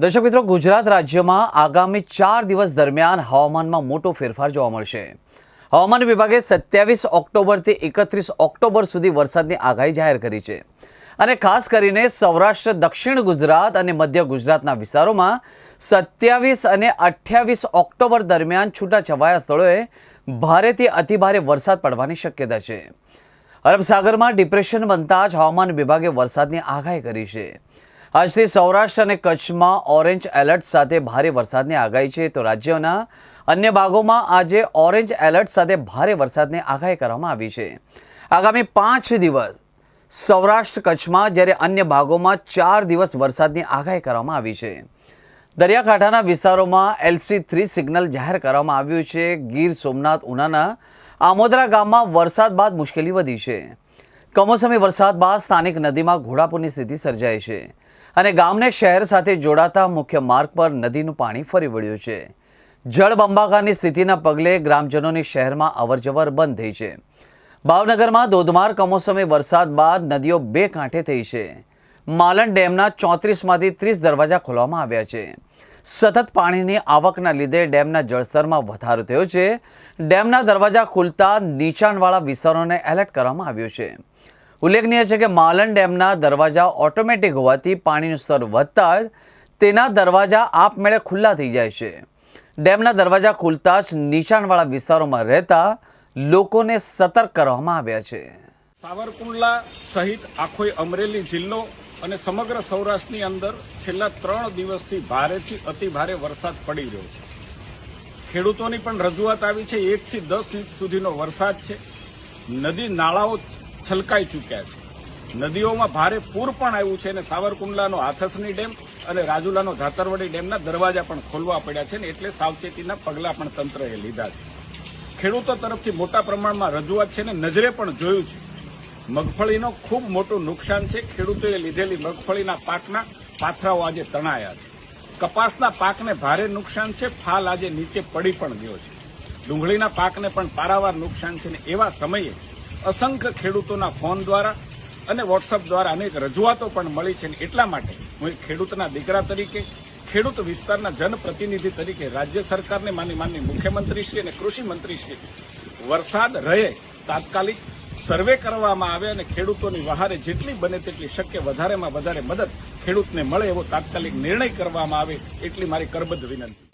દર્શક મિત્રો, ગુજરાત રાજ્યમાં આગામી ચાર દિવસ દરમિયાન હવામાનમાં મોટો ફેરફાર જોવા મળશે. હવામાન વિભાગે સત્યાવીસ ઓક્ટોબરથી એકત્રીસ ઓક્ટોબર સુધી વરસાદની આગાહી જાહેર કરી છે. અને ખાસ કરીને સૌરાષ્ટ્ર, દક્ષિણ ગુજરાત અને મધ્ય ગુજરાતના વિસ્તારોમાં સત્યાવીસ અને અઠ્યાવીસ ઓક્ટોબર દરમિયાન છૂટાછવાયા સ્થળોએ ભારેથી અતિભારે વરસાદ પડવાની શક્યતા છે. અરબસાગરમાં ડિપ્રેશન બનતા જ હવામાન વિભાગે વરસાદની આગાહી કરી છે. આજથી સૌરાષ્ટ્ર અને કચ્છમાં ઓરેન્જ એલર્ટ સાથે ભારે વરસાદની આગાહી છે. તો રાજ્યના અન્ય ભાગોમાં આજે ઓરેન્જ એલર્ટ સાથે ભારે વરસાદની આગાહી કરવામાં આવી છે. આગામી પાંચ દિવસ સૌરાષ્ટ્ર, કચ્છમાં જ્યારે અન્ય ભાગોમાં ચાર દિવસ વરસાદની આગાહી કરવામાં આવી છે. દરિયાકાંઠાના વિસ્તારોમાં એલસી થ્રી સિગ્નલ જાહેર કરવામાં આવ્યું છે. ગીર સોમનાથ, ઉનાના, આમોદરા ગામમાં વરસાદ બાદ મુશ્કેલી વધી છે. કમોસમી વરસાદ બાદ સ્થાનિક નદીમાં ઘોડાપૂરની સ્થિતિ સર્જાઈ છે અને ગામને શહેર સાથે જોડાતા મુખ્ય માર્ગ પર નદીનું પાણી ફરી વળ્યું છે. જળબંબાકારની સ્થિતિના પગલે ગ્રામજનોની શહેરમાં અવરજવર બંધ થઈ છે. ભાવનગરમાં ધોધમાર કમોસમી વરસાદ બાદ નદીઓ બે કાંઠે થઈ છે. માલણ ડેમના ચોત્રીસમાંથી ત્રીસ દરવાજા ખોલવામાં આવ્યા છે. સતત પાણીની આવકના લીધે ડેમના જળસ્તરમાં વધારો થયો છે. ડેમના દરવાજા ખુલતા નીચાણવાળા વિસ્તારોને એલર્ટ કરવામાં આવ્યો છે. ઉલ્લેખનીય છે કે માલન ડેમના દરવાજા ઓટોમેટિક હોવાથી પાણીનું સ્તર વધતા તેના દરવાજા આપમેળે ખુલ્લા થઈ જાય છે. ડેમના દરવાજા ખુલતા જ નીચાણવાળા વિસ્તારોમાં રહેતા લોકોને સતર્ક કરવામાં આવ્યા છે. સાવરકુંડલા સહિત આખો અમરેલી જિલ્લો અને સમગ્ર સૌરાષ્ટ્રની અંદર છેલ્લા ત્રણ દિવસથી ભારેથી અતિ ભારે વરસાદ પડી રહ્યો છે. ખેડૂતોની પણ રજૂઆત આવી છે, એકથી દસ ઇંચ સુધીનો વરસાદ છે. નદી નાળાઓ છલકાઈ ચૂક્યા છે. નદીઓમાં ભારે પૂર પણ આવ્યું છે અને સાવરકુંડલાનો હાથસની ડેમ અને રાજુલાનો ધાતરવડી ડેમના દરવાજા પણ ખોલવા પડ્યા છે ને એટલે સાવચેતીના પગલાં પણ તંત્રએ લીધા છે. ખેડૂતો તરફથી મોટા પ્રમાણમાં રજૂઆત છે ને નજરે પણ જોયું છે. મગફળીનો ખૂબ મોટું નુકસાન છે. ખેડૂતોએ લીધેલી મગફળીના પાકના પાથરાઓ આજે તણાયા છે. કપાસના પાકને ભારે નુકસાન છે. ફાલ આજે નીચે પડી પણ ગયો છે. ડુંગળીના પાકને પણ પારાવાર નુકસાન છે ને એવા સમયે અસંખ્ય ખેડૂતોના ફોન દ્વારા અને વોટ્સઅપ દ્વારા અનેક રજૂઆતો પણ મળી છે ને એટલા માટે હું એક ખેડૂતના દીકરા તરીકે, ખેડૂત વિસ્તારના જનપ્રતિનિધિ તરીકે, રાજ્ય સરકારને માની માનની મુખ્યમંત્રીશ્રી અને કૃષિ મંત્રીશ્રી, વરસાદ રહે તાત્કાલિક સર્વે કરવામાં આવે અને ખેડૂતોની વહારે જેટલી બને તેટલી શક્ય વધારેમાં વધારે મદદ ખેડૂતને મળે એવો તાત્કાલિક નિર્ણય કરવામાં આવે એટલી મારી કરબદ્ધ વિનંતી.